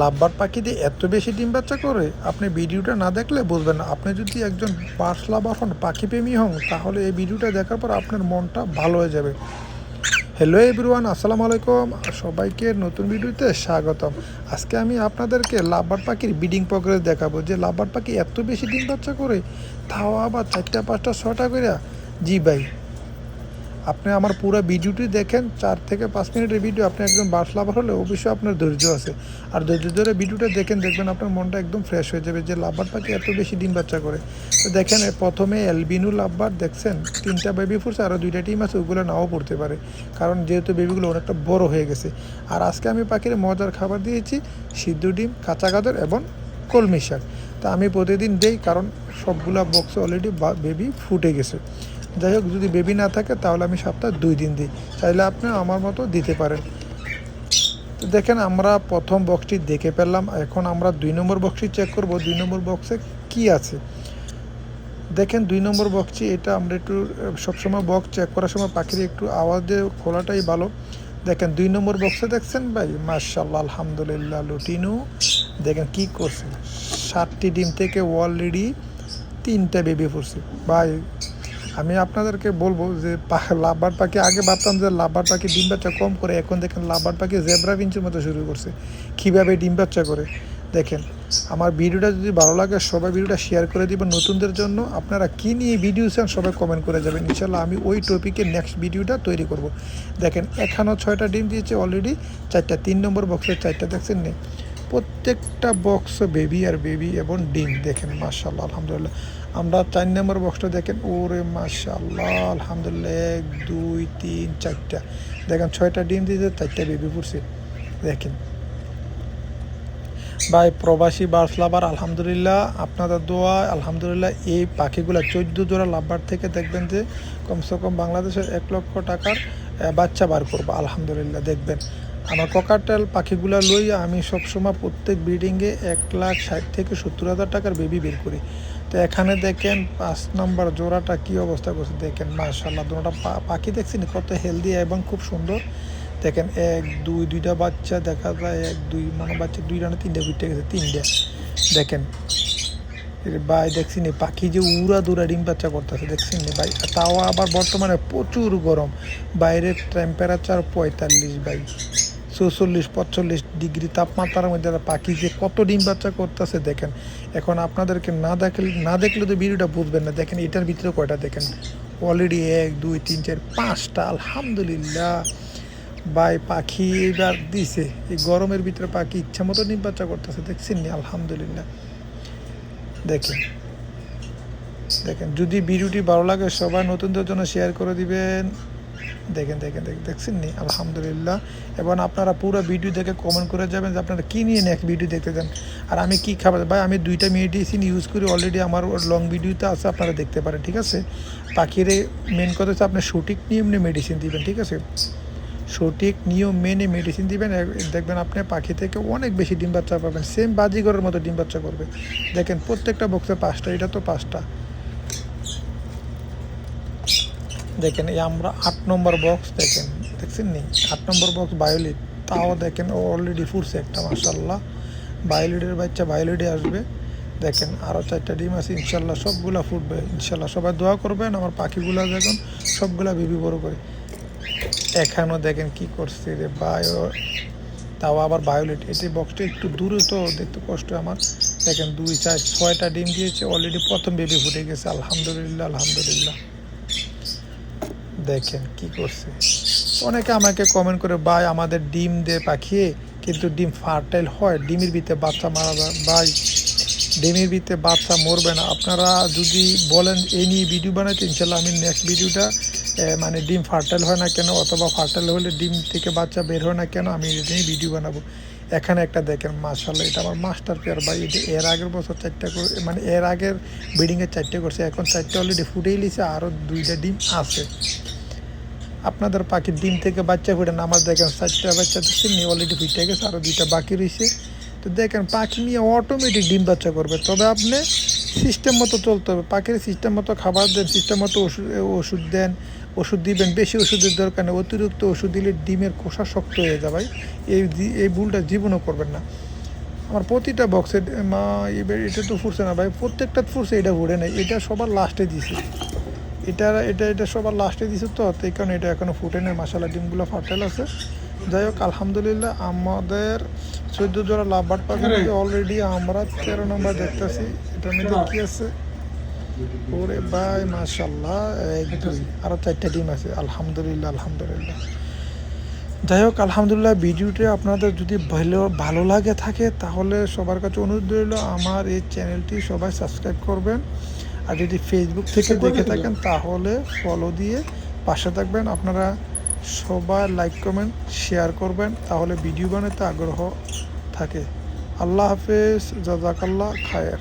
লাভবার পাখি দিয়ে এত বেশি ডিম বাচ্চা করে, আপনি ভিডিওটা না দেখলে বুঝবেন না। আপনি যদি একজন বাস লাভার হন পাখি প্রেমী হন, তাহলে এই ভিডিওটা দেখার পর আপনার মনটা ভালো হয়ে যাবে। হ্যালো এভরিওয়ান আসসালামু আলাইকুম। সবাইকে নতুন ভিডিওতে স্বাগতম। আজকে আমি আপনাদেরকে লাভবার পাখির ব্রিডিং প্রগ্রেস দেখাবো। যে লাভবার পাখি এত বেশি ডিম বাচ্চা করে, তাও আবার চারটা, পাঁচটা, ছটা করে জি ভাই। আপনি আমার পুরো ভিডিওটি দেখেন, চার থেকে পাঁচ মিনিটের ভিডিও আপনি একদম বাস লাভার হলে অবশ্যই আপনার ধৈর্য আছে। আর ধৈর্য ধরে ভিডিওটা দেখেন, দেখবেন আপনার মনটা একদম ফ্রেশ হয়ে যাবে যে লাভবার পাখি এত বেশি ডিম বাচ্চা করে। তো দেখেন প্রথমে অ্যালবিনু লাভবার, দেখছেন? তিনটা বেবি ফুটছে আরও দুইটা টিম আছে, ওগুলো নাও পড়তে পারে। কারণ যেহেতু বেবিগুলো অনেকটা বড় হয়ে গেছে। আর আজকে আমি পাখির মজার খাবার দিয়েছি, সিদ্ধ ডিম, কাঁচা গাজর এবং কলমি শাক। তা আমি প্রতিদিন দেই, কারণ সবগুলা বক্সে অলরেডি বেবি ফুটে গেছে। যাই হোক, যদি বেবি না থাকে, তাহলে আমি সপ্তাহে দুই দিন দিই। চাইলে আপনি আমার মতো দিতে পারেন। তো দেখেন, আমরা প্রথম বক্সটি দেখে পেলাম এখন আমরা দুই নম্বর বক্সটি চেক করব। দুই নম্বর বক্সে কি আছে? দেখেন, দুই নম্বর বক্সটি এটা আমরা একটু সবসময় বক্স চেক করার সময় পাখির একটু আওয়াজ দিয়ে খোলাটাই ভালো। দেখেন, দুই নম্বর বক্সে দেখছেন ভাই? মার্শাল্লাহ আলহামদুলিল্লাহ, লুটিনু। দেখেন কি করছে। সাতটি ডিম থেকে অলরেডি তিনটা বেবি পড়ছে। ভাই আমি আপনাদেরকে বলব যে লাভবার পাখি, আগে ভাবতাম যে লাভবার পাখি ডিম বাচ্চা কম করে, এখন দেখেন লাভবার পাখি জেব্রা পিঞ্চের মতো শুরু করছে। কীভাবে ডিম বাচ্চা করে? দেখেন, আমার ভিডিওটা যদি ভালো লাগে, সবাই ভিডিওটা শেয়ার করে দিবেন নতুনদের জন্য। আপনারা কী নিয়ে ভিডিও চান, সবাই কমেন্ট করে যাবেন। ইনশাল্লাহ আমি ওই টপিকে নেক্সট ভিডিওটা তৈরি করব। দেখেন, এখানেও ছয়টা ডিম দিয়েছে অলরেডি চারটা, তিন নম্বর বক্সের চারটা দেখছেন নেই প্রত্যেকটা বক্স বেবি আর বেবি এবং ডিম দেখেন মার্শাল্লাহ আলহামদুলিল্লাহ। আমরা চার নম্বর বক্সটা দেখেন, ওরে মার্শাল্লাহ আলহামদুলিল্লাহ, এক, দুই, তিন, চারটা। দেখেন, ছয়টা ডিম দিয়েছে, চারটা বেবি পড়ছে। দেখেন। ভাই, প্রবাসী বার্স লাভার আলহামদুলিল্লাহ, আপনাদের দোয়া, আলহামদুলিল্লাহ, এই পাখিগুলো চোদ্দ জোড়া লাভবার থেকে দেখবেন যে, কমসে কম বাংলাদেশের এক লক্ষ টাকার বাচ্চা বার করব, আলহামদুলিল্লাহ, দেখবেন। আমার ককারটেল পাখিগুলো লইয়া আমি সবসময় প্রত্যেক ব্রিডিংয়ে এক লাখ ষাট থেকে সত্তর হাজার টাকার বেবি বের করি। তো এখানে দেখেন পাঁচ নম্বর জোড়াটা কি অবস্থা করছে দেখেন মার্শাল্লাহ দুটা পাখি দেখছেন? কত হেলদি এবং খুব সুন্দর। দেখেন এক, দুই, দুইটা বাচ্চা, দেখা যায় এক, দুই মানে বাচ্চা দুই রানে তিনটে উঠে গেছে, তিনটে। দেখেন ভাই দেখছি নি পাখি যে উড়া দুরা ডিম বাচ্চা করতেছে দেখছি নি ভাই? তাও আবার বর্তমানে প্রচুর গরম। বাইরের টেম্পারেচার পঁয়তাল্লিশ ভাই। চৌচল্লিশ, পঁয়তাল্লিশ ডিগ্রি তাপমাত্রার মধ্যে পাখি যে কত ডিম বাচ্চা করতেছে দেখেন। এখন আপনাদেরকে না দেখলে না দেখলে তো ভিডিওটা বুঝবেন না। দেখেন এটার ভিতরে কয়টা দেখেন? অলরেডি এক, দুই, তিন, চার, পাঁচটা। আলহামদুলিল্লাহ। বাই পাখি এবার দিছে। এই গরমের ভিতরে পাখি ইচ্ছা মতো ডিম বাচ্চা করতেছে। দেখছেন নি? আলহামদুলিল্লাহ। দেখেন। দেখেন, যদি ভিডিওটি ভালো লাগে সবাই নতুনদের জন্য শেয়ার করে দিবেন। দেখেন দেখেন দেখেন, দেখছেন নি? আলহামদুলিল্লাহ। এবং আপনারা পুরো ভিডিও দেখে কমেন্ট করে যাবেন যে আপনারা কী নিয়ে নেক্সট ভিডিও দেখতে চান। আর আমি কী খাবার ভাই, আমি দুইটা মেডিসিন ইউজ করি অলরেডি আমার লং ভিডিওতে আছে, আপনারা দেখতে পারেন, ঠিক আছে? পাখির মেন কথা হচ্ছে আপনি সঠিক নিয়ম নিয়ে মেডিসিন দিবেন, ঠিক আছে? সঠিক নিয়ম মেনে মেডিসিন দিবেন। দেখবেন আপনি পাখি থেকে অনেক বেশি ডিম বাচ্চা পাবেন। সেম বাজিগরের মতো ডিম বাচ্চা করবে। দেখেন, প্রত্যেকটা বক্সে পাঁচটা, এটা তো পাঁচটা। দেখেন, এই আমরা আট নম্বর বক্স দেখেন, দেখছেন নি? আট নম্বর বক্স বায়োলিট তাও দেখেন ও অলরেডি ফুটছে একটা মাসাল্লাহ বায়োলিটের বাচ্চা বায়োলিটে আসবে। দেখেন আরও চারটা ডিম আছে ইনশাল্লাহ সবগুলা ফুটবে। ইনশাল্লাহ সবাই দোয়া করবেন, আমার পাখিগুলো দেখুন, সবগুলা বেবি বড় করে। এখানেও দেখেন কি করছে রে বায়ো তাও আবার বায়োলেট এটি বক্সটা একটু দূরে তো, দেখতে কষ্ট আমার। দেখেন, দুই চার, ছয়টা ডিম দিয়েছে অলরেডি প্রথম বেবি ফুটে গেছে, আলহামদুলিল্লাহ আলহামদুলিল্লাহ। দেখেন, কি করছে? অনেকে আমাকে কমেন্ট করে, ভাই, আমাদের ডিম দিয়ে পাখিয়ে কিন্তু ডিম ফার্টাইল হয়, ডিমের ভিতরে বাচ্চা মারা যায়। ভাই, ডিমের ভিতরে বাচ্চা মরবে না। আপনারা যদি বলেন এই নিয়ে ভিডিও বানাইতে, ইনশাল্লাহ আমি নেক্সট ভিডিওটা মানে ডিম ফার্টাইল হয় না কেন, অথবা ফার্টাইল হলে ডিম থেকে বাচ্চা বের হয় না কেন, আমি এটা নিয়ে ভিডিও বানাবো? এখানে একটা দেখেন মার্শাল্লাহ এটা আমার মাস্টার পেয়ার ভাই, এটা এর আগের বছর চারটা করে মানে এর আগের ব্রিডিংয়ে চারটে করছে। এখন চারটে অলরেডি ফুটেই লিছে আরও দুইটা ডিম আছে। আপনাদের পাখির ডিম থেকে বাচ্চা ফুটে না আমার দেখেন, চারটা বাচ্চা দিচ্ছেন নিয়ে অলরেডি ফুটে গেছে আরও দুইটা বাকি রয়েছে তো দেখেন, পাখি নিয়ে অটোমেটিক ডিম বাচ্চা করবে। তবে আপনি সিস্টেম মতো চলতে হবে। পাখির সিস্টেম মতো খাবার দেন সিস্টেম মতো ওষুধ ওষুধ দেন, ওষুধ দিবেন। বেশি ওষুধের দরকার নেই, অতিরিক্ত ওষুধ দিলে ডিমের খোসা শক্ত হয়ে যাবে এই এই ভুলটা জীবনও করবেন না। আমার প্রতিটা বক্সে মা, এবার এটা তো ফুটছে না ভাই, প্রত্যেকটা ফুটছে, এটা ফুটে নেই, এটা সবার লাস্টে দিছে। এটা এটা এটা সবার লাস্টে দিছে তো তো এই কারণে এটা এখনও ফুটে নেই মাসালা ডিমগুলো ফাটেল আছে। যাই হোক আলহামদুলিল্লাহ আমাদের চোদ্দ জোড়া লাভবার পাখি অলরেডি আমরা তেরো নম্বর দেখতেছি। এটার মধ্যে কি আছে? ওরে ভাই মাশাল্লাহ এক দুই আরও চারটা ডিম আছে। আলহামদুলিল্লাহ আলহামদুলিল্লাহ। যাই হোক আলহামদুলিল্লাহ ভিডিওটি আপনাদের যদি ভালো ভালো লাগে থাকে তাহলে সবার কাছে অনুরোধ রইল আমার এই চ্যানেলটি সবাই সাবস্ক্রাইব করবেন। আর যদি ফেসবুক থেকে দেখে থাকেন তাহলে ফলো দিয়ে পাশে থাকবেন। আপনারা সবাই লাইক কমেন্ট শেয়ার করবেন তাহলে ভিডিও বানাতে আগ্রহ থাকে। আল্লাহ হাফেজ জাজাকাল্লাহ খায়ের।